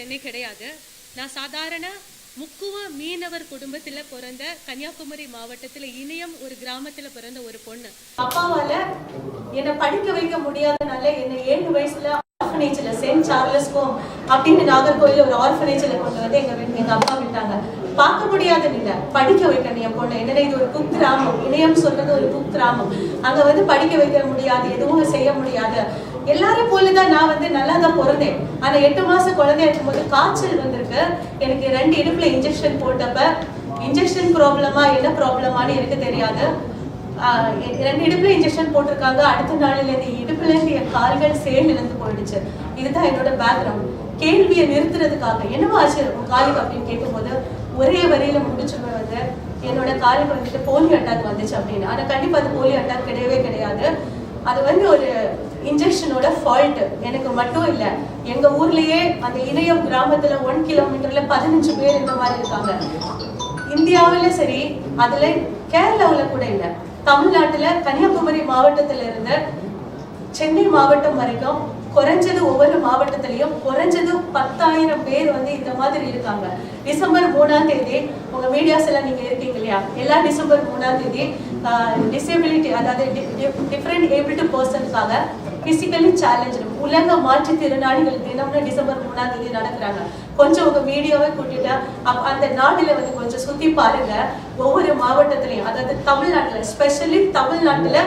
சென்னை கிடையாது. நான் சாதாரண முக்குவ மீனவர் குடும்பத்தில் பிறந்த கன்னியாகுமரி மாவட்டத்தில் இணையம் ஒரு கிராமத்தில் பிறந்த ஒரு பொண்ணு. அப்பாவால என்னை படிக்க வைக்க முடியாதனால என்னை ஏழு வயசுல ஆர்ஃபனேஜில் செயின்ட் சார்லஸ் ஹோம் அப்படின்னு நாகர்கோயில் ஒரு ஆர்ஃபனேஜில் கொண்டு வந்து எங்க வீட்டு- எங்க அப்பா விட்டாங்க. பார்க்க முடியாத இல்ல படிக்க வைக்கணும் என் பொண்ணு. என்னன்னா இது ஒரு குக் கிராமம்? இணையம் சொல்றது ஒரு குக் கிராமம். அங்க வந்து படிக்க வைக்க முடியாது எதுவும் செய்ய முடியாது. எல்லாரையும் போலதான் நான் வந்து நல்லா தான் பிறந்தேன். ஆனா எட்டு மாசம் குழந்தையா இருக்கும்போது காய்ச்சல் வந்திருக்கு. எனக்கு ரெண்டு இடுப்புல இன்ஜெக்ஷன் போட்டப்ப இன்ஜெக்ஷன் ப்ராப்ளமா என்ன ப்ராப்ளமான்னு எனக்கு தெரியாது. ரெண்டு இடுப்புல இன்ஜெக்ஷன் போட்டிருக்காங்க. அடுத்த நாள்ல இருந்து இடுப்புல இருந்து என் கால்கள் சேர்ந்து இழந்து போயிடுச்சு. இதுதான் என்னோட பேக்ரவுண்ட் கேள்வியை நிறுத்துறதுக்காக. என்னவா ஆச்சு உன் காலுக்கு அப்படின்னு கேட்கும்போது ஒரே வரியில முடிச்சுமே வந்து என்னோட காலுக்கு வந்துட்டு போலியோ அட்டாக் வந்துச்சு அப்படின்னு. ஆனா கண்டிப்பா அது போலியோ அட்டாக் கிடையவே கிடையாது. அது வந்து ஒரு இன்ஜெக்ஷனோட ஃபால்ட் எனக்கு மட்டும் இல்லை எங்க ஊர்லயே அந்த இணையம் கிராமத்துல ஒன் கிலோமீட்டர்ல பதினஞ்சு பேர் இந்த மாதிரி இருக்காங்க. இந்தியாவில சரி அதுல கேரளாவுல கூட இல்ல. தமிழ்நாட்டுல கன்னியாகுமரி மாவட்டத்துல இருந்து சென்னை மாவட்டம் வரைக்கும் குறைஞ்சது ஒவ்வொரு மாவட்டத்திலையும் குறைஞ்சது பத்தாயிரம் பேர் வந்து இந்த மாதிரி இருக்காங்க. டிசம்பர் மூணாம் தேதி உங்க மீடியாஸ் எல்லாம் நீங்க இருக்கீங்க இல்லையா? எல்லா டிசம்பர் மூணாம் தேதி Uh, டிசேபிலிட்டி அதாவது டிஃப்ரெண்ட் ஏபிள்டு பர்சனுக்காக பிசிக்கலி சேலஞ்சு உலக மாற்றுத்திறனாளிகள் தினம்னு டிசம்பர் மூணாம் தேதி நடக்கிறாங்க கொஞ்சம் உங்க வீடியோவை கூட்டிட்டு அந்த நாட்டில் வந்து கொஞ்சம் சுத்தி பாருங்க. ஒவ்வொரு மாவட்டத்திலையும் அதாவது தமிழ்நாட்டுல ஸ்பெஷலி தமிழ்நாட்டுல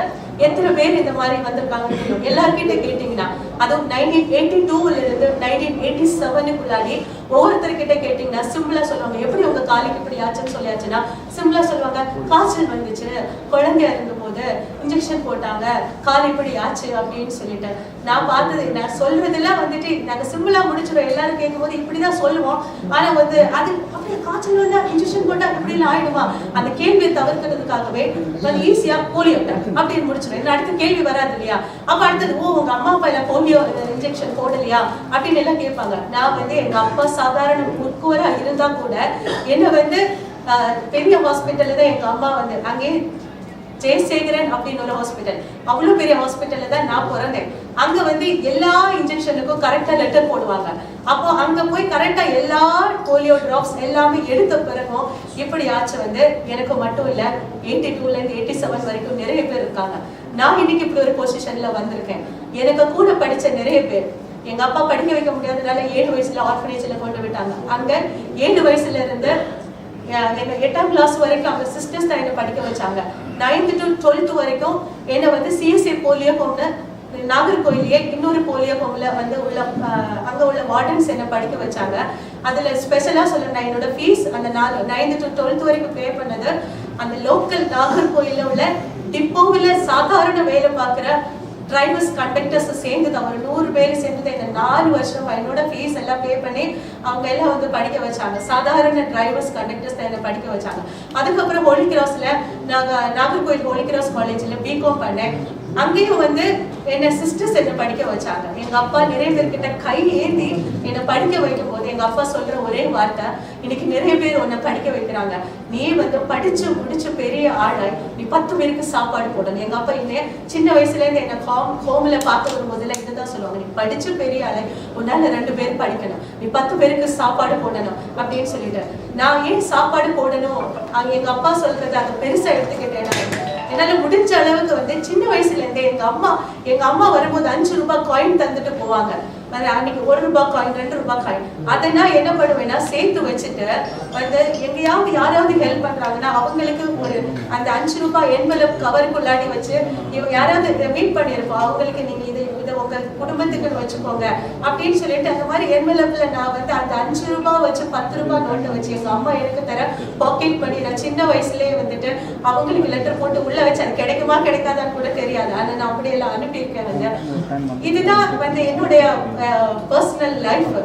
எத்தனை பேர் இந்த மாதிரி வந்திருக்காங்கன்னு தெரியும். எல்லார்கிட்ட கேட்டீங்கன்னா அதுவும் நைன்டீன் எயிட்டி டூல இருந்து நைன்டீன் எயிட்டி செவனுக்குள்ளாடி ஒவ்வொருத்தர்கிட்ட கேட்டீங்கன்னா சிம்பிளா சொல்லுவாங்க எப்படி உங்க காலுக்கு இப்படி ஆச்சுன்னு சொல்லியாச்சுன்னா? சிம்பிளா சொல்லுவாங்க காய்ச்சல் வந்துச்சு குழந்தையா இருந்தபோது இன்ஜெக்ஷன் போட்டாங்க கால் இப்படி ஆச்சு அப்படின்னு சொல்லிட்டு. நான் பார்த்தது நான் சொல்றதெல்லாம் வந்துட்டு நாங்க சிம்பிளா முடிச்சிடும் எல்லாரும் கேட்கும்போது இப்படிதான் சொல்லுவோம். ஆனா வந்து அது அப்படியே காய்ச்சல் வந்தா இன்ஜெக்ஷன் போட்டா இப்படி எல்லாம் ஆயிடுமா? அந்த கேள்வியை தவிர்க்கிறதுக்காகவே வந்து ஈஸியா போலியோ அப்படின்னு முடிச்சிடும் இல்லை அடுத்த கேள்வி வராது இல்லையா? அப்ப அடுத்தது ஓ உங்க அம்மா அப்பா இல்ல போலியோ இன்ஜெக்ஷன் போடலையா? அப்படின்னு எல்லாம் கேட்பாங்க. நான் வந்து எங்க அப்பா சாதாரண முற்கூறா இருந்தா கூட என்ன வந்து பெரிய ஹாஸ்பிட்டல்ல தான் எங்க அம்மா வந்து அங்கே ஜெயசேகரன் அப்படின்னு ஒரு ஹாஸ்பிட்டல் அவ்வளோ பெரிய ஹாஸ்பிட்டல்ல தான் நான் பிறந்தேன். அங்க வந்து எல்லா இன்ஜெக்ஷனுக்கும் கரெக்டா லெட்டர் போடுவாங்க. அப்போ அங்க போய் கரெக்டா எல்லா போலியோ டிராப்ஸ் எல்லாமே எடுத்த பிறகும் இப்படி ஆச்சு வந்து எனக்கு மட்டும் இல்ல எயிட்டி டூல இருந்து எயிட்டி செவன் வரைக்கும் நிறைய பேர் இருக்காங்க. நான் இன்னைக்கு இப்படி ஒரு பொசிஷன்ல வந்திருக்கேன். எனக்கு கூட படிச்ச நிறைய பேர் எங்க அப்பா படிக்க வைக்க முடியாதனால ஏழு வயசுல ஆர்ஃபனேஜ்ல கொண்டு விட்டாங்க. அங்க ஏழு வயசுல இருந்து எங்க எட்டாம் கிளாஸ் வரைக்கும் அவங்க சிஸ்டர்ஸ் தான் என்ன படிக்க வச்சாங்க. நைன்த் டு டுவெல்த் வரைக்கும் என்ன வந்து சிஎஸ்சி போலியோ கொண்டு நாகர்கோயிலேயே இன்னொரு போலியோ ஹோம்ல வந்து உள்ள அங்க உள்ள வார்டன்ஸ் என்ன படிக்க வச்சாங்க. அதுல ஸ்பெஷலா சொல்ல என்னோட ஃபீஸ் அந்த நாலு நைன்த் டு டுவெல்த் வரைக்கும் பே பண்ணது. அந்த லோக்கல் நாகர்கோயில்ல உள்ள டிப்போவில் சாதாரண வேலை பார்க்குற டிரைவர்ஸ் கண்டக்டர்ஸ் சேர்ந்து தான் ஒரு நூறு பேர் சேர்ந்து தான் இந்த நாலு வருஷம் என்னோட ஃபீஸ் எல்லாம் பே பண்ணி அவங்க எல்லாம் வந்து படிக்க வச்சாங்க. சாதாரண டிரைவர்ஸ் கண்டக்டர்ஸ் தான் என்னை படிக்க வச்சாங்க. அதுக்கப்புறம் ஹோலி கிராஸ்ல நாங்க நாகர்கோயில் ஹோலி கிராஸ் காலேஜ்ல பிகாம் பண்ணேன். அங்கேயும் வந்து என்ன சிஸ்டர்ஸ் என்ன படிக்க வச்சாங்க. எங்க அப்பா நிறைய பேர்கிட்ட கை ஏந்தி என்னை படிக்க வைக்கும் போது எங்க அப்பா சொல்ற ஒரே வார்த்தை இன்னைக்கு நிறைய பேர் உன்னை படிக்க வைக்கிறாங்க. நீ வந்து படிச்சு முடிச்சு பெரிய ஆளாய் நீ பத்து பேருக்கு சாப்பாடு போடணும். எங்க அப்பா இன்னே சின்ன வயசுல இருந்து என்ன ஹோம் ஹோம்ல பார்த்து வரும்போதுல இதுதான் சொல்லுவாங்க. நீ படிச்சு பெரிய ஆளாய் உன்னால ரெண்டு பேர் படிக்கணும். நீ பத்து பேருக்கு சாப்பாடு போடணும். அப்படின்னு சொல்லிட்டு. நான் ஏன் சாப்பாடு போடணும்? எங்க அப்பா சொல்றது அதை பெருசா எடுத்துக்கிட்டேன் நான். என்னால முடிஞ்ச அளவுக்கு வந்து சின்ன வயசுல இருந்தே எங்க அம்மா எங்க அம்மா வரும்போது அஞ்சு ரூபாய் காயின் தந்துட்டு போவாங்க. அன்னைக்கு ஒரு ரூபாய் காயின் ரெண்டு ரூபாய் காயின் அதை நான் என்ன பண்ணுவேன்னா சேர்த்து வச்சுட்டு வந்து எங்கேயாவது யாராவது ஹெல்ப் பண்றாங்கன்னா அவங்களுக்கு ஒரு அந்த அஞ்சு ரூபாய் என்வெலப் கவருக்குள்ளாடி வச்சு இவங்க யாராவது மீட் பண்ணியிருப்போம் அவங்களுக்கு நீங்க இது இதை உங்க குடும்பத்துக்கு வச்சுக்கோங்க அப்படின்னு சொல்லிட்டு அந்த மாதிரி என்வலப்ல நான் வந்து அந்த அஞ்சு ரூபாய் வச்சு பத்து ரூபாய் நோட்டை வச்சு எங்க அம்மா எனக்கு தர பாக்கெட் பண்ணி நான் சின்ன வயசுலயே வந்துட்டு அவங்களுக்கு லெட்டர் போட்டு உள்ள வச்சு அது கிடைக்குமா கிடைக்காதான்னு கூட தெரியாது. ஆனா நான் அப்படியெல்லாம் அனுப்பியிருக்கேன் இதுதான் வந்து என்னுடைய பர்சனல் லைஃப்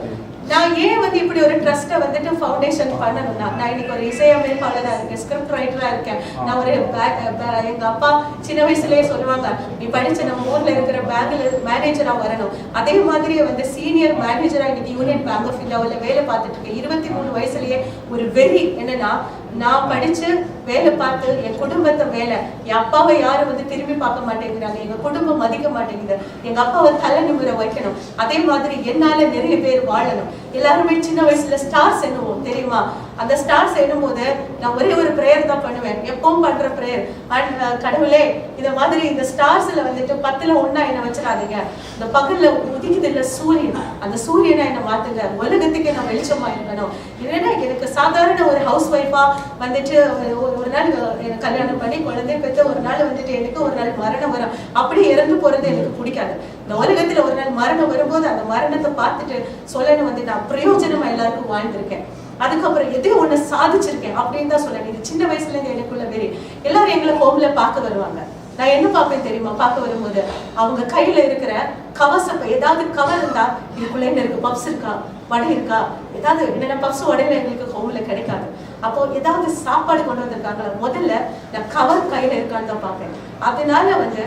நான் ஏன் வந்து இப்படி ஒரு ட்ரஸ்ட்டை வந்துட்டு ஃபவுண்டேஷன் பண்ணணும்னா நான் இன்னைக்கு ஒரு இசையமைப்பாளராக இருக்கேன் ஸ்கிரிப்ட் ரைட்டராக இருக்கேன். நான் ஒரு back- எங்க அப்பா சின்ன வயசுலேயே சொல்லுவாங்க நீ படிச்ச நம்ம ஊர்ல இருக்கிற பேங்க்ல மேனேஜராக வரணும். அதே மாதிரி வந்து சீனியர் மேனேஜராக இன்னைக்கு யூனியன் பேங்க் ஆஃப் இந்தியாவில் வேலை பார்த்துட்டு இருக்கேன் இருபத்தி மூணு வயசுலயே ஒரு வெறி என்னன்னா நான் படிச்சு வேலை பார்த்து என் குடும்பத்தை வேலை என் அப்பாவை யாரும் வந்து திரும்பி பார்க்க மாட்டேங்கிறாங்க. எங்க குடும்பம் மதிக்க மாட்டேங்குது. எங்க அப்பாவை தலை நிமிர வைக்கணும். அதே மாதிரி என்னால நிறைய பேர் வாழணும். எல்லாருமே சின்ன வயசுல ஸ்டார்ஸ் எண்ணுவோம் தெரியுமா? அந்த ஸ்டார்ஸ் எண்ணும் போது நான் ஒரே ஒரு ப்ரேயர் தான் பண்ணுவேன். எப்பவும் பண்ற அண்ட் கடவுளே இந்த மாதிரி இந்த ஸ்டார்ஸ்ல வந்துட்டு பத்துல ஒன்னா என்ன வச்சிடாதீங்க. இந்த பகல்ல உதிக்குது இல்ல சூரியன். அந்த சூரியனை என்ன மாத்துங்க. உலகத்துக்கே நான் வெளிச்சமா இருக்கணும். இல்லைன்னா எனக்கு சாதாரண ஒரு ஹவுஸ் ஒய்ஃபா வந்துட்டு ஒரு- நாள் கல்யாணம் பண்ணி குழந்தை பெற்று ஒரு நாள் வந்துட்டு எனக்கு ஒரு நாள் மரணம் வரும். அப்படி இறந்து போறது எனக்கு பிடிக்காது. இந்த உலகத்துல ஒரு நாள் மரணம் வரும்போது அந்த மரணத்தை பார்த்துட்டு சொல்லணும் வந்து நான் பிரயோஜனமா எல்லாருக்கும் வாழ்ந்திருக்கேன். அதுக்கப்புறம் எதையோ ஒண்ணு சாதிச்சிருக்கேன் அப்படின்னு தான் சொல்லணும். இது சின்ன வயசுல இருந்து எனக்குள்ள வெறி. எல்லாரும் எங்களை ஹோம்ல பார்க்க வருவாங்க. நான் என்ன பார்ப்பேன் தெரியுமா? பார்க்க வரும்போது அவங்க கையில இருக்கிற கவசம் ஏதாவது கவர் இருந்தா இதுக்குள்ள என்ன இருக்கு? பப்ஸ் இருக்கா? வடை இருக்கா? ஏதாவது என்னென்ன பப்ஸ் வடையில எங்களுக்கு ஹோம்ல கிடைக்காது. அப்போ ஏதாவது சாப்பாடு கொண்டு வந்திருக்காங்களா? முதல்ல நான் கவர் கையில இருக்கான்னு தான் பார்ப்பேன். அதனால வந்து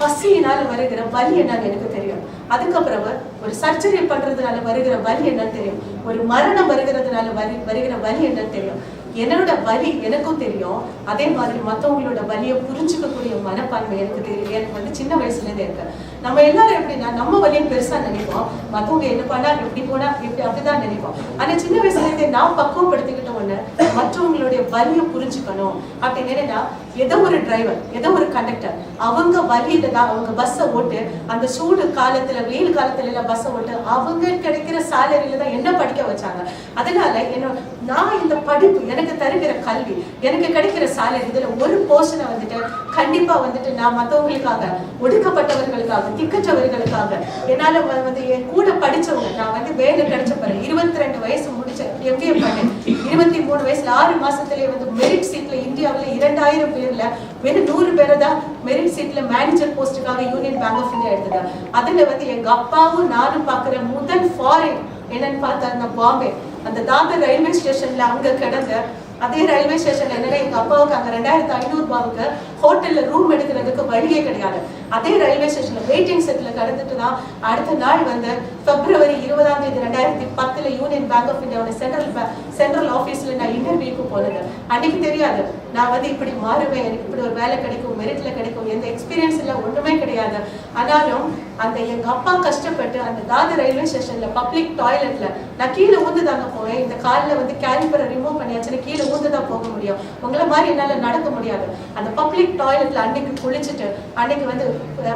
பசியினால வருகிற வலி என்னன்னு எனக்கு தெரியும். அதுக்கப்புறம் ஒரு சர்ஜரி பண்றதுனால வருகிற வலி என்னன்னு தெரியும். ஒரு மரணம் வருகிறதுனால வலி வருகிற வலி என்னன்னு தெரியும். என்னோட வலி எனக்கும் தெரியும். அதே மாதிரி மத்தவங்களோட வலியை புரிஞ்சுக்கக்கூடிய மனப்பான்மை எனக்கு தெரியும் எனக்கு வந்து சின்ன வயசுல இருந்தே இருக்கு. நம்ம எல்லாரும் எப்படின்னா நம்ம வழியும் பெருசா நினைப்போம். மத்தவங்க என்ன பண்ணா எப்படி போனா இப்படி அப்படிதான் நினைப்போம். ஆனா சின்ன வயசுல இருந்தே நான் பக்குவப்படுத்திக்கிட்ட ஒண்ணு மற்றவங்களுடைய வலியை புரிஞ்சுக்கணும். அப்படின்னு என்னன்னா ஏதோ ஒரு டிரைவர் ஏதோ ஒரு கண்டக்டர் அவங்க வழியில தான் அவங்க பஸ்ஸை ஓட்டு அந்த சூடு காலத்துல வெயில் காலத்துல எல்லாம் பஸ்ஸை ஓட்டு அவங்க கிடைக்கிற சேலரியில தான் என்ன படிக்க வச்சாங்க. அதனால என்ன நான் இந்த படிப்பு எனக்கு தருகிற கல்வி எனக்கு கிடைக்கிற சாலை இதுல ஒரு போர்ஷனை வந்துட்டு கண்டிப்பா வந்துட்டு நான் மத்தவங்களுக்காக ஒடுக்கப்பட்டவர்களுக்காக திக்கற்றவர்களுக்காக என்னால வந்து என் கூட படிச்சவங்க நான் வந்து வேலை கிடைச்ச பிறகு இருபத்தி ரெண்டு வயசு முடிச்ச எம்பிஏ பண்ணேன். இருபத்தி மூணு வயசுல ஆறு மாசத்துலயே வந்து மெரிட் சீட்ல இந்தியாவில் இரண்டாயிரம் பேர்ல வெறும் நூறு பேரை தான் மெரிட் சீட்ல மேனேஜர் போஸ்டுக்காக யூனியன் பேங்க் ஆஃப் இந்தியா எடுத்தது அதுல வந்து எங்க அப்பாவும் நானும் பாக்குற முதல் ஃபாரின் என்னன்னு பார்த்தா அந்த பாம்பே. அந்த தாதர் ரயில்வே ஸ்டேஷன்ல அங்க கிடந்த அதே ரயில்வே ஸ்டேஷன்ல என்னன்னா எங்க அப்பாவுக்கு அங்க ரெண்டாயிரத்தி ஐநூறு ரூபாவுக்கு ஹோட்டல்ல ரூம் எடுக்கிறதுக்கு வழியே கிடையாது. அதே ரயில்வே ஸ்டேஷன்ல வெயிட்டிங் செட்ல கடந்துட்டு தான் அடுத்த நாள் வந்து பிப்ரவரி இருபதாம் தேதி ரெண்டாயிரத்தி பத்துல யூனியன் பேங்க் ஆஃப் இந்தியாவோட சென்ட்ரல் சென்ட்ரல் ஆஃபீஸ்ல நான் இன்டர்வியூக்கு போனது. அன்னைக்கு தெரியாது. நான் வந்து இப்படி மாறுவேன் எனக்கு இப்படி ஒரு வேலை கிடைக்கும் மெரிட்ல கிடைக்கும் எந்த எக்ஸ்பீரியன்ஸ் இல்லை ஒன்றுமே கிடையாது. ஆனாலும் அந்த எங்க அப்பா கஷ்டப்பட்டு அந்த தாது ரயில்வே ஸ்டேஷன்ல பப்ளிக் டாய்லெட்ல நான் கீழே ஊந்து தாங்க போவேன். இந்த காலில் வந்து கேலிபரை ரிமூவ் பண்ணியாச்சுன்னா கீழே ஊந்து தான் போக முடியும். உங்களை மாதிரி என்னால் நடக்க முடியாது. அந்த பப்ளிக் டாய்லெட்டில் அன்னைக்கு குளிச்சுட்டு அன்னைக்கு வந்து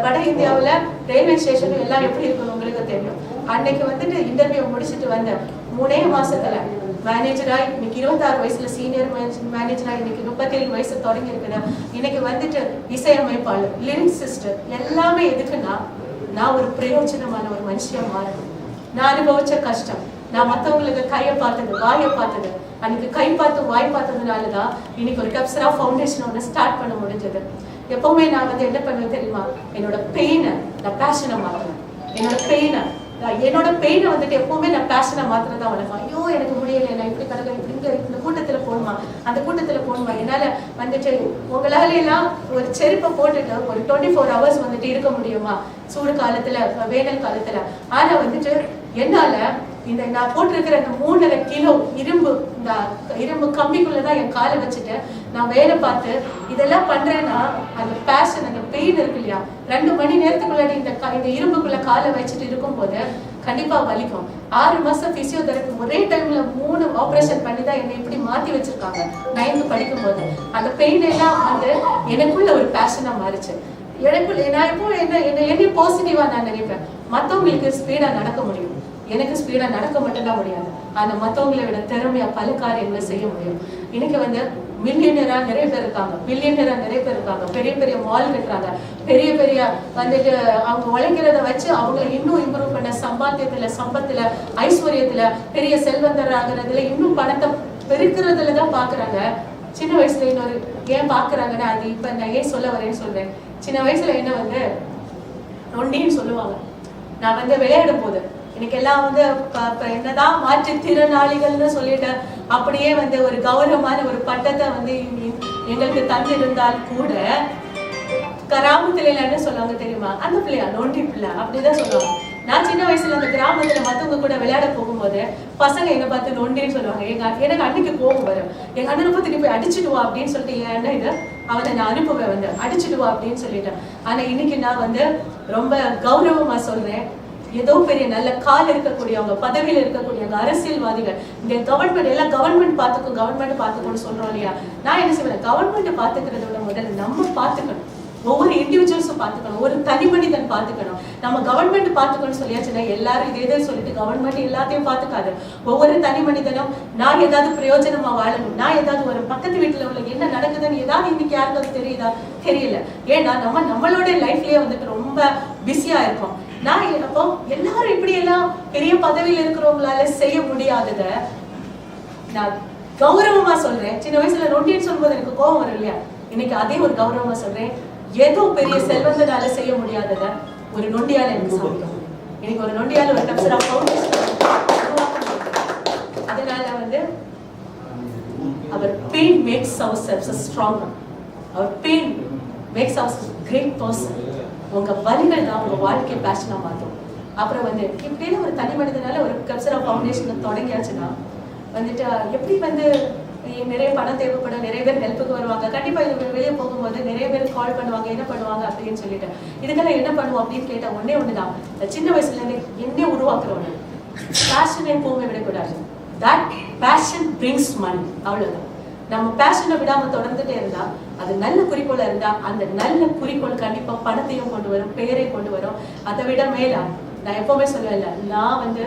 வட இந்தியாவில் ரயில்வே ஸ்டேஷன் எல்லாம் எப்படி இருக்கணும் உங்களுக்கு தெரியும். அன்னைக்கு வந்துட்டு இன்டர்வியூ முடிச்சுட்டு வந்தேன் மூணே மாசத்துல மேனேஜரா இன்னைக்கு இருபத்தாறு வயசுல சீனியர் மேனேஜரா இன்னைக்கு முப்பத்தேழு வயசு தொடங்கி இருக்குது இன்னைக்கு வந்துட்டு இசையமைப்பாளர் லிரிக் சிஸ்டர் எல்லாமே எதுக்குன்னா நான் ஒரு பிரயோஜனமான ஒரு மனுஷியா மாறணும். நான் அனுபவிச்ச கஷ்டம். நான் மற்றவங்களுக்கு கையை பார்த்தது வாயை பார்த்தது. அன்னைக்கு கை பார்த்து வாய் பார்த்ததுனால தான் இன்னைக்கு ஒரு கப்சரா ஃபவுண்டேஷன் ஒன்று ஸ்டார்ட் பண்ண முடிஞ்சது. எப்பவுமே நான் வந்து என்ன பண்ணுவேன் தெரியுமா? என்னோட பெயினை நான் பேஷனை மாற்றுவேன் என்னோட பெயினை என்னோட பெயினை வந்துட்டு எப்பவுமே நான் பேஷனை மாத்திரம் தான் வளர்ப்பேன் ஐயோ எனக்கு முடியல நான் இப்படி கடவுள் இப்படிங்க இந்த கூட்டத்தில் போகணுமா? அந்த கூட்டத்தில் போகணுமா? என்னால் வந்துட்டு உங்களால எல்லாம் ஒரு செருப்பை போட்டுட்டு ஒரு டுவெண்ட்டி ஃபோர் ஹவர்ஸ் வந்துட்டு இருக்க முடியுமா? சூடு காலத்தில் வேனல் காலத்தில். ஆனால் வந்துட்டு என்னால் இந்த நான் போட்டிருக்கிற இந்த மூணரை கிலோ இரும்பு இந்த இரும்பு கம்பிக்குள்ளதான் என் காலை வச்சுட்டேன். நான் வேலை பார்த்து இதெல்லாம் பண்றேன்னா அந்த பேஷன் அந்த பெயின் இருக்கு இல்லையா? ரெண்டு மணி நேரத்துக்குள்ளாடி இந்த இந்த இரும்புக்குள்ள காலை வச்சுட்டு இருக்கும்போது கண்டிப்பா வலிக்கும். ஆறு மாசம் பிசியோதெரபி ஒரே டைம்ல மூணு ஆபரேஷன் பண்ணி தான் என்னை இப்படி மாத்தி வச்சிருக்காங்க. நைன்த்து படிக்கும் போது அந்த பெயின் எல்லாம் வந்து எனக்குள்ள ஒரு பேஷனா மாறிச்சு. எனக்குள்ள நான் இப்போ என்ன என்ன என்ன பாசிட்டிவா நான் நினைப்பேன். மத்தவங்களுக்கு ஸ்பீடா நடக்க முடியும். எனக்கு ஸ்பீடா நடக்க மட்டும்தான் முடியாது. ஆனால் மத்தவங்களை விட திறமையாக பல காரியங்களை செய்ய முடியும். இன்னைக்கு வந்து மில்லியனரா நிறைய பேர் இருக்காங்க. பில்லியனரா நிறைய பேர் இருக்காங்க. பெரிய பெரிய மால் கட்டுறாங்க. பெரிய பெரிய வந்துட்டு அவங்க உழைக்கிறத வச்சு அவங்களை இன்னும் இம்ப்ரூவ் பண்ண சம்பாத்தியத்துல சம்பத்துல ஐஸ்வர்யத்துல பெரிய செல்வந்தர் ஆகுறதுல இன்னும் பணத்தை பெருக்கிறதுல தான் பாக்குறாங்க. சின்ன வயசுல இன்னொரு ஏன் பாக்குறாங்கன்னா அது இப்ப நான் ஏன் சொல்ல வரேன்னு சொல்றேன். சின்ன வயசுல என்ன வந்து நொண்டின்னு சொல்லுவாங்க. நான் வந்து விளையாடும் போது எனக்கு எல்லாம் வந்து என்னதான் மாற்றுத்திறனாளிகள்னு சொல்லிட்டு அப்படியே வந்து ஒரு கௌரவமான ஒரு பட்டத்தை வந்து எங்களுக்கு தந்திருந்தால் கூட கிராமத்துல என்ன சொல்லுவாங்க தெரியுமா? அந்த பிள்ளையா நோண்டி பிள்ளை அப்படிதான் சொல்லுவாங்க. நான் சின்ன வயசுல அந்த கிராமத்துல மத்தவங்க கூட விளையாட போகும்போது பசங்க என்ன பார்த்து நோண்டின்னு சொல்லுவாங்க. எங்க அண்ணன்- எனக்கு அன்னைக்கு கோபம் வரும். எங்க அண்ணனை பத்தி போய் அடிச்சிடுவா அப்படின்னு சொல்லிட்டு என் அண்ணன் இது அவனை நான் அனுப்புவேன் வந்து. அடிச்சிட்டுவா அப்படின்னு சொல்லிட்டேன். ஆனா இன்னைக்கு நான் வந்து ரொம்ப கௌரவமா சொல்றேன். ஏதோ பெரிய நல்ல கால் இருக்கக்கூடியவங்க பதவியில் இருக்கக்கூடியவங்க அரசியல்வாதிகள் இந்த கவர்மெண்ட் எல்லாம் கவர்மெண்ட் பார்த்துக்கும் கவர்மெண்ட் பார்த்துக்கணும்னு சொல்றோம் இல்லையா? நான் என்ன செய்வேன் கவர்மெண்ட் பார்த்துக்கிறத விட முதல்ல நம்ம பார்த்துக்கணும். ஒவ்வொரு இண்டிவிஜுவல்ஸும் பார்த்துக்கணும். ஒரு தனி மனிதன் பார்த்துக்கணும். நம்ம கவர்மெண்ட் பார்த்துக்கணும்னு சொல்லியாச்சுன்னா எல்லாரும் இதே இதே சொல்லிட்டு கவர்மெண்ட் எல்லாத்தையும் பார்த்துக்காது. ஒவ்வொரு தனி மனிதனும் நான் ஏதாவது பிரயோஜனமா வாழணும்? நான் ஏதாவது ஒரு பக்கத்து வீட்டுல உள்ள என்ன நடக்குதுன்னு ஏதாவது இன்னைக்கு யாருக்கும் தெரியுதா? தெரியல. ஏன்னா நம்ம நம்மளோட லைஃப்லயே வந்துட்டு ரொம்ப பிஸியா இருக்கோம். நான் அப்போ எல்லாரும் இப்படி எல்லாம் பெரிய பதவியில் இருக்கிறவங்களால செய்ய முடியாதத நான் கௌரவமா சொல்றேன் சின்ன வயசுல ரொட்டின்னு சொல்லும்போது எனக்கு கோபம் வரும் இல்லையா இன்னைக்கு அதே ஒரு கௌரவமா சொல்றேன் ஏதோ பெரிய செல்வந்தனால செய்ய முடியாதத ஒரு நொண்டியால எனக்கு சாதிக்க இன்னைக்கு ஒரு நொண்டியால ஒரு கப்சரா அதனால வந்து our pain makes our cells stronger our pain makes our great person உங்க வலிகள் தான் உங்க வாழ்க்கையை பேஷனாக மாற்றும் அப்புறம் வந்து இப்படின்னு ஒரு தனி மனிதனால ஒரு கப்சரா ஃபவுண்டேஷன் தொடங்கியாச்சுன்னா வந்துட்டு எப்படி வந்து நிறைய பணம் தேவைப்படும் நிறைய பேர் ஹெல்ப்புக்கு வருவாங்க. கண்டிப்பா இது வெளியே போகும்போது நிறைய பேர் கால் பண்ணுவாங்க என்ன பண்ணுவாங்க அப்படின்னு சொல்லிட்டு. இதுக்கெல்லாம் என்ன பண்ணுவோம் அப்படின்னு கேட்டா ஒன்றே ஒன்று தான் சின்ன வயசுல இருந்து என்ன உருவாக்குறவங்க. பேஷனை எப்பவுமே விடக்கூடாது. தட் பேஷன் பிரிங்ஸ் மணி அவ்வளோதான் நம்ம பேஷனை விடாம தொடர்ந்துட்டே இருந்தா அது நல்ல குறிக்கோளாக இருந்தால் அந்த நல்ல குறிக்கோள் கண்டிப்பாக பணத்தையும் கொண்டு வரும் பெயரை கொண்டு வரும். அதை விட மேலா நான் எப்போவுமே சொல்லலை நான் வந்து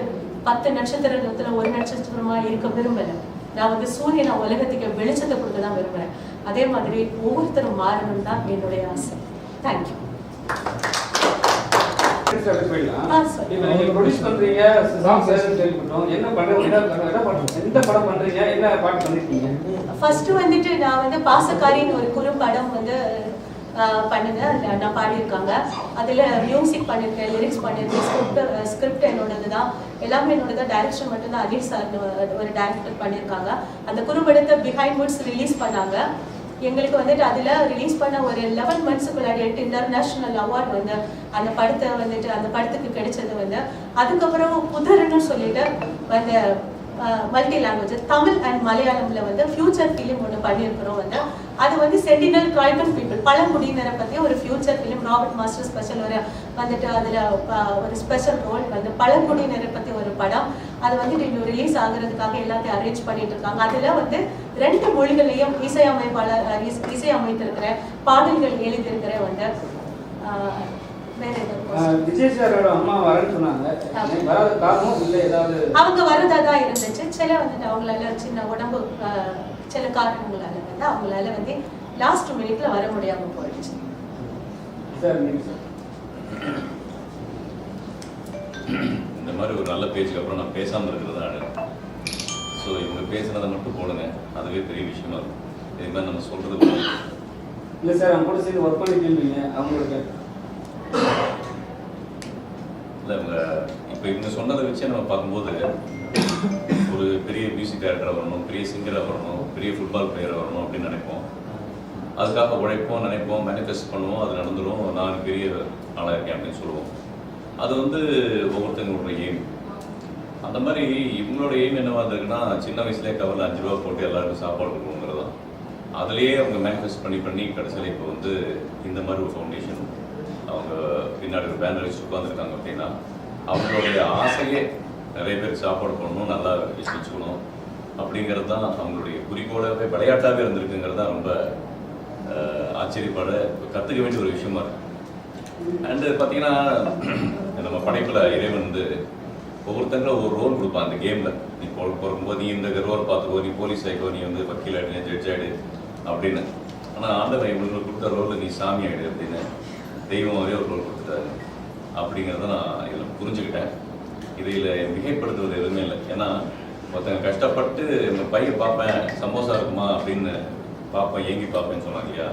பத்து நட்சத்திரத்தில் ஒரு நட்சத்திரமாக இருக்க விரும்பலை. நான் வந்து சூரியனை உலகத்துக்கு வெளிச்சத்தை கொடுக்க தான் விரும்புறேன். அதே மாதிரி ஒவ்வொருத்தரும் மாறணும் தான் என்னுடைய ஆசை. தேங்க்யூ அப்படி போயிடலாம். ஆ, சரி. இப்ப நீங்க produce பண்றீங்க, song செய்யறதுன்னு கேள்விப்பட்டோம். என்ன பண்றீங்க? என்ன படம் என்ன படம் எந்த படம் பண்றீங்க? என்ன பாட்டு பண்ணிருக்கீங்க? ஃபர்ஸ்ட் வந்துட்டு நான் வந்து பாசக்காரின்னு ஒரு குறும்படம் வந்து ஆஹ், பண்ணினேன் அதுல நான் பாடியிருக்காங்க அதுல மியூசிக் பண்ணியிருக்கேன் லிரிக்ஸ் பண்ணியிருக்கேன் ஸ்கிரிப்ட் ஸ்கிரிப்ட் என்னோடது தான் எல்லாமே என்னோடது தான் டைரக்ஷன் மட்டும் தான் அஜித் சார் ஒரு டைரக்டர் பண்ணியிருக்காங்க அந்த குறும்படத்தை பிஹைண்ட் வுட்ஸ் ரிலீஸ் பண்ணாங்க எங்களுக்கு வந்துட்டு அதுல ரிலீஸ் பண்ண ஒரு லெவன் மந்த்ஸுக்குள்ளாடி எட்டு இன்டர்நேஷனல் அவார்ட் வந்து அந்த படத்தை வந்துட்டு அந்த படத்துக்கு கிடைச்சது வந்து அதுக்கப்புறம் புதர்னு சொல்லிட்டு வந்து மல்டி லாங்குவேஜ் தமிழ் அண்ட் மலையாளம்ல வந்து ஃபியூச்சர் ஃபிலிம் ஒன்று பண்ணியிருக்கிறோம் வந்து. அது வந்து சென்டினல் ட்ரைபல் பீப்புள் பழங்குடியினரை பற்றி ஒரு feature film Robert master special ஒரு வந்துட்டு அதில் ஒரு ஸ்பெஷல் ரோல் வந்து பழங்குடியினரை பற்றி ஒரு படம். அது வந்து இன்னும் ரிலீஸ் ஆகுறதுக்காக எல்லாத்தையும் அரேஞ்ச் பண்ணிட்டு இருக்காங்க அதில் வந்து ரெண்டு மொழிகளையும் இசையமைப்பாளர் அஹ், இசையமைத்திருக்கிற பாடல்கள் எழுதியிருக்கிற வந்து விஜய் சாரோட அம்மா வரேன்னு சொன்னாங்க. வராத காரணம் இல்ல ஏதாவது அவங்க வரதா இருந்துச்சு. சில வந்துட்டு அவங்களால சின்ன உடம்பு சில காரணங்களால வந்து அவங்களால வந்து லாஸ்ட் மினிட்ல வர முடியாம போயிடுச்சு. சார். இந்த மாதிரி ஒரு நல்ல பேச்சுக்கு அப்புறம் நான் பேசாமல் இருக்கிறது அழகு ஸோ இவங்க பேசுனதை மட்டும் போடுங்க. அதுவே பெரிய விஷயமா இருக்கும். இது மாதிரி நம்ம சொல்றது இல்ல சார் அவங்க கூட சேர்ந்து ஒர்க் பண்ணிட்டு இருந்தீங்க. அவங்களுக்கு இல்லை இவங்க இப்போ இவங்க சொன்னதை வச்சு நம்ம பார்க்கும்போது ஒரு பெரிய மியூசிக் டைரக்டராக வரணும் பெரிய சிங்கராக வரணும் பெரிய ஃபுட்பால் பிளேயராக வரணும் அப்படின்னு நினைப்போம். அதுக்காக உழைப்போம் நினைப்போம் மேனிஃபெஸ்ட் பண்ணுவோம் அது நடந்துடும் நான் பெரிய ஆளாக இருக்கேன் அப்படின்னு சொல்லுவோம். அது வந்து ஒவ்வொருத்தங்களோட எய்ம் அந்த மாதிரி இவங்களோட எய்ம் என்னவா இருந்திருக்குன்னா சின்ன வயசுலேயே கவரில் அஞ்சு ரூபா போட்டு எல்லாருக்கும் சாப்பாடு கொடுக்கணுங்கிறது தான். அதுலேயே அவங்க மேனிஃபெஸ்ட் பண்ணி பண்ணி கடைசியில் இப்போ வந்து இந்த மாதிரி ஒரு ஃபவுண்டேஷன் அவங்க பின்னாடி ஒரு பேனர் வச்சு உட்காந்துருக்காங்க அப்படின்னா அவங்களுடைய ஆசையே நிறைய பேர் சாப்பாடு பண்ணணும் நல்லா வச்சுக்கணும் அப்படிங்கிறது தான் அவங்களுடைய குறிக்கோளாகவே விளையாட்டாகவே இருந்திருக்குங்கிறது தான் ரொம்ப ஆச்சரியப்பட கற்றுக்க வேண்டிய ஒரு விஷயமா இருக்கு. அண்டு பார்த்தீங்கன்னா நம்ம படைப்பில் இறைவன் வந்து ஒவ்வொருத்தங்களும் ஒரு ரோல் கொடுப்பான். அந்த கேமில் நீ போ பிறக்கும்போது நீ இந்த ரோல் பார்த்துக்கோ நீ போலீஸ் ஆகிக்கோ நீ வந்து வக்கீல் ஆகிடு ஜட்ஜ் ஆகிடு அப்படின்னு. ஆனால் ஆண்டவன் இவங்களுக்கு கொடுத்த ரோல் நீ சாமி ஆகிடு அப்படின்னு தெய்வமாகவே ஒரு ரோல் கொடுத்துட்டாரு. அப்படிங்கிறத நான் இதில் புரிஞ்சுக்கிட்டேன். இதில் மிகைப்படுத்துவது எதுவுமே இல்லை. ஏன்னா ஒருத்தங்க கஷ்டப்பட்டு இந்த பையன் பார்ப்பேன் சமோசா இருக்குமா அப்படின்னு பார்ப்பேன் ஏங்கி பார்ப்பேன்னு சொன்னாங்க இல்லையா?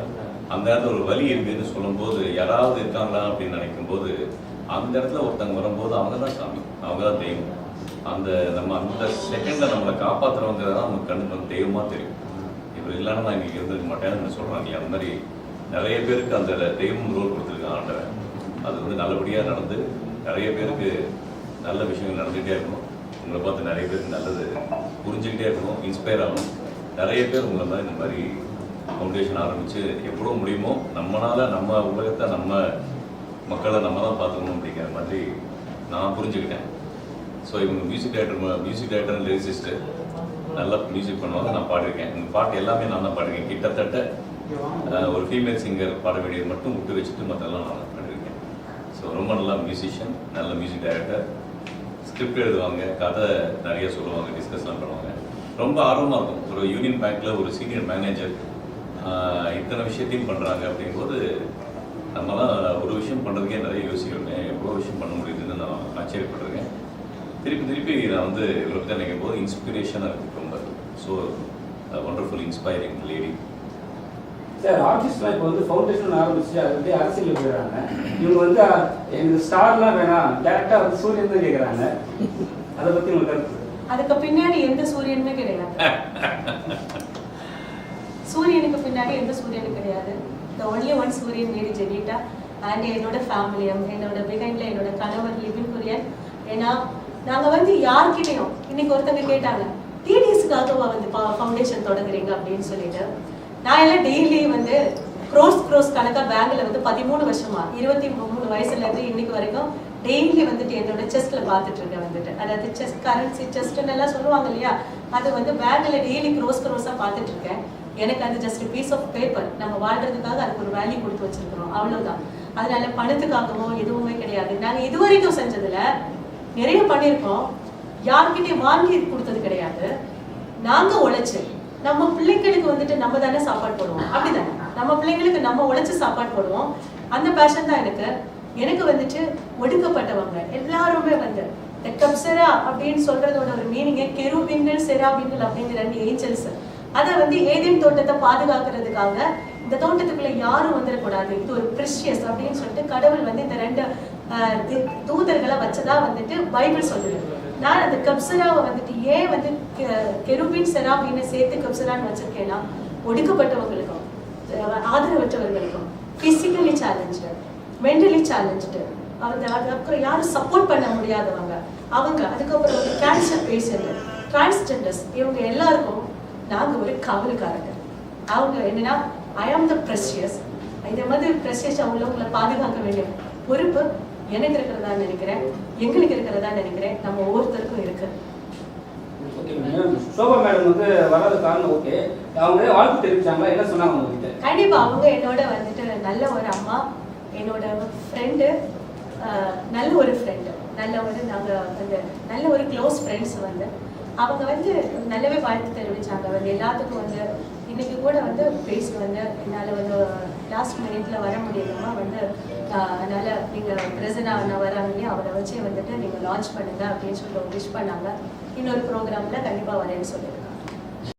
அந்த இடத்துல ஒரு வலி இருக்குன்னு சொல்லும்போது யாராவது இருக்காங்களா அப்படின்னு நினைக்கும்போது அந்த இடத்துல ஒருத்தங்க வரும்போது அவங்க தான் சாமி அவங்க தான் தெய்வம். அந்த நம்ம அந்த செகண்டில் நம்மளை காப்பாத்துறவங்க தான் நமக்கு கண்ணுக்கு வந்து தெய்வமாக தெரியும். இவர் இல்லைன்னா நான் இங்கே இருந்திருக்க மாட்டேன்னு சொல்கிறாங்க அந்த மாதிரி நிறைய பேருக்கு அந்த தெய்வம் ரோல் கொடுத்துருக்காங்க ஆண்டவன். அது வந்து நல்லபடியாக நடந்து நிறைய பேருக்கு நல்ல விஷயங்கள் நடந்துகிட்டே இருக்கணும். உங்களை பார்த்து நிறைய பேருக்கு நல்லது புரிஞ்சுக்கிட்டே இருக்கணும் இன்ஸ்பயர் ஆகணும். நிறைய பேர் உங்களை மாதிரி இந்த மாதிரி ஃபவுண்டேஷன் ஆரம்பித்து எவ்வளோ முடியுமோ நம்மளால் நம்ம உலகத்தை நம்ம மக்களை நம்ம தான் பார்த்துக்கணும் அப்படிங்கிற மாதிரி நான் புரிஞ்சுக்கிட்டேன். ஸோ இவங்க music director music director lyricist நல்லா மியூசிக் பண்ணுவாங்க நான் பாடியிருக்கேன். இந்த பாட்டு எல்லாமே நான் தான் பாடிருக்கேன் கிட்டத்தட்ட ஒரு ஃபீமேல் சிங்கர் பாட வேண்டியது மட்டும் விட்டு வச்சுட்டு மற்றெல்லாம் நான் பண்ணியிருக்கேன் ஸோ ரொம்ப நல்லா மியூசிஷியன் நல்ல மியூசிக் டைரக்டர் ஸ்கிரிப்ட் எழுதுவாங்க கதை நிறைய சொல்லுவாங்க டிஸ்கஸ்லாம் பண்ணுவாங்க. ரொம்ப ஆர்வமாக இருக்கும். ஒரு யூனியன் பேங்க்கில் ஒரு சீனியர் மேனேஜர் இத்தனை விஷயத்தையும் பண்ணுறாங்க அப்படிங்கும்போது நம்மலாம் ஒரு விஷயம் பண்ணுறதுக்கே நிறைய யோசிக்கிறேன் எவ்வளோ விஷயம் பண்ண முடியுதுன்னு நான் ஆச்சரியப்பட்டிருக்கேன். திருப்பி திருப்பி நான் வந்து இவர்கிட்ட நினைக்கும் போது இன்ஸ்பிரேஷனாக இருக்குது ரொம்ப so wonderful inspiring lady sir ஆர்டிஸ்ட்லாம் இப்போ வந்து ஃபவுண்டேஷன் ஆரம்பிச்சு அது வந்து அரசியல் போயிடுறாங்க. இவங்க வந்து எனக்கு ஸ்டார்லாம் வேணாம் டேரக்டாக வந்து சூரியன் தான் கேட்குறாங்க அதை பற்றி உங்களுக்கு கருத்து? அதுக்கு பின்னாடி எந்த சூரியனுமே கிடையாது. சூரியனுக்கு பின்னாடி எந்த சூரியனும் கிடையாது. த ஒன்லி ஒன் சூரியன் மேரி ஜெனிட்டா அண்ட் என்னோட ஃபேமிலியும் என்னோட பிஹைண்ட்ல என்னோட கணவர் லிபின் குரியன். ஏன்னா நாங்க வந்து யார்கிட்டையும் இன்னைக்கு ஒருத்தங்க கேட்டாங்க டிடிஎஸ்க்காகவா வந்து ஃபவுண்டேஷன் தொடங்குறீங்க? அப்படின்னு சொல்லிட்டு. நான் எல்லாம் டெய்லி வந்து க்ரோஸ் க்ரோஸ் கணக்காக பேங்கில் வந்து பதிமூணு வருஷமா இருபத்தி மூணு வயசுலேருந்து இன்னைக்கு வரைக்கும் டெய்லி வந்துட்டு என்னோட செஸ்ட்ல பார்த்துட்டு இருக்கேன் வந்துட்டு. அதாவது செஸ் கரன்சி செஸ்ட்னு எல்லாம் சொல்லுவாங்க இல்லையா? அது வந்து பேங்க்ல டெய்லி க்ரோஸ் க்ரோஸாக பார்த்துட்டு இருக்கேன். எனக்கு அது ஜஸ்ட் பீஸ் ஆஃப் பேப்பர் நம்ம வாழ்றதுக்காக அதுக்கு ஒரு வேல்யூ கொடுத்து வச்சிருக்கிறோம். அவ்வளவுதான். அதனால பணத்துக்காகவோ எதுவுமே கிடையாது. நாங்கள் இது வரைக்கும் செஞ்சதுல நிறைய பண்ணியிருக்கோம். யார்கிட்டயும் வாங்கி கொடுத்தது கிடையாது. நாங்கள் உழைச்சு நம்ம பிள்ளைங்களுக்கு வந்துட்டு நம்ம தானே சாப்பாடு போடுவோம். அப்படிதானே? நம்ம பிள்ளைங்களுக்கு நம்ம உழைச்சு சாப்பாடு போடுவோம். அந்த பேஷன் தான் எனக்கு. எனக்கு வந்துட்டு ஒடுக்கப்பட்டவங்க. எல்லாருமே வந்து இந்த கப்சரா அப்படின்னு சொல்றதோட ஒரு மீனிங்க கெருபின்கள் செராபின்கள் அப்படிங்கிற ரெண்டு ஏஞ்சல்ஸ் அதை வந்து ஏதேன் தோட்டத்தை பாதுகாக்கிறதுக்காக இந்த தோட்டத்துக்குள்ள யாரும் வந்துடக்கூடாது. இது ஒரு பிரிஷியஸ் அப்படின்னு சொல்லிட்டு கடவுள் வந்து இந்த ரெண்டு தூதர்களை வச்சதா வந்துட்டு பைபிள் சொல்லுது. நான் அந்த கப்சராவை வந்துட்டு ஏன் வந்து கெ- கெருபின் செராபின்னு சேர்த்து கப்சரான்னு வச்சிருக்கேன்னா ஒடுக்கப்பட்டவங்களுக்கும் ஆதரவற்றவர்களுக்கும் பிசிக்கலி சேலஞ்சு மென்டலி சேலஞ்சு அவங்க அதுக்கப்புறம் யாரும் சப்போர்ட் பண்ண முடியாதவங்க. அவங்க அதுக்கப்புறம் வந்து கேன்சர் பேஷண்ட் டிரான்ஸ்ஜெண்டர்ஸ் இவங்க எல்லாருக்கும் நாங்க ஒரு காவலுக்காரங்க அவங்க என்னன்னா ஐ ஆம் த ப்ரெஷியஸ் இந்த மாதிரி ப்ரெஷியஸ் உள்ளவங்களை பாதுகாக்க வேண்டிய பொறுப்பு எனக்கு இருக்கிறதா நினைக்கிறேன் எங்களுக்கு இருக்கிறதா நினைக்கிறேன் நம்ம ஒவ்வொருத்தருக்கும் இருக்கு. சோபா மேடம் வந்து வராத காரணம் ஓகே அவங்க வாழ்த்து தெரிவிச்சாங்களா? என்ன சொன்னாங்க உங்ககிட்ட? கண்டிப்பா அவங்க என்னோட வந்துட்டு நல்ல ஒரு அம்மா என்னோட ஃப்ரெண்டு நல்ல ஒரு ஃப்ரெண்டு நல்ல ஒரு நாங்க வந்து நல்ல ஒரு க்ளோஸ் ஃப்ரெண்ட்ஸ் வந்து. அவங்க வந்து நல்லாவே வாழ்த்து தெரிவிச்சாங்க. வந்து எல்லாத்துக்கும் வந்து இன்னைக்கு கூட வந்து பேசி வந்து என்னால் வந்து லாஸ்ட் மினிட்ல வர முடியலமா வந்து அதனால நீங்கள் பிரசனா அண்ணா வராங்க அவரை வச்சு வந்துட்டு நீங்கள் லான்ச் பண்ணுங்க அப்படின்னு சொல்லிட்டு விஷ் பண்ணாங்க. இன்னொரு ப்ரோக்ராமில் கண்டிப்பாக வரேன்னு சொல்லியிருக்காங்க.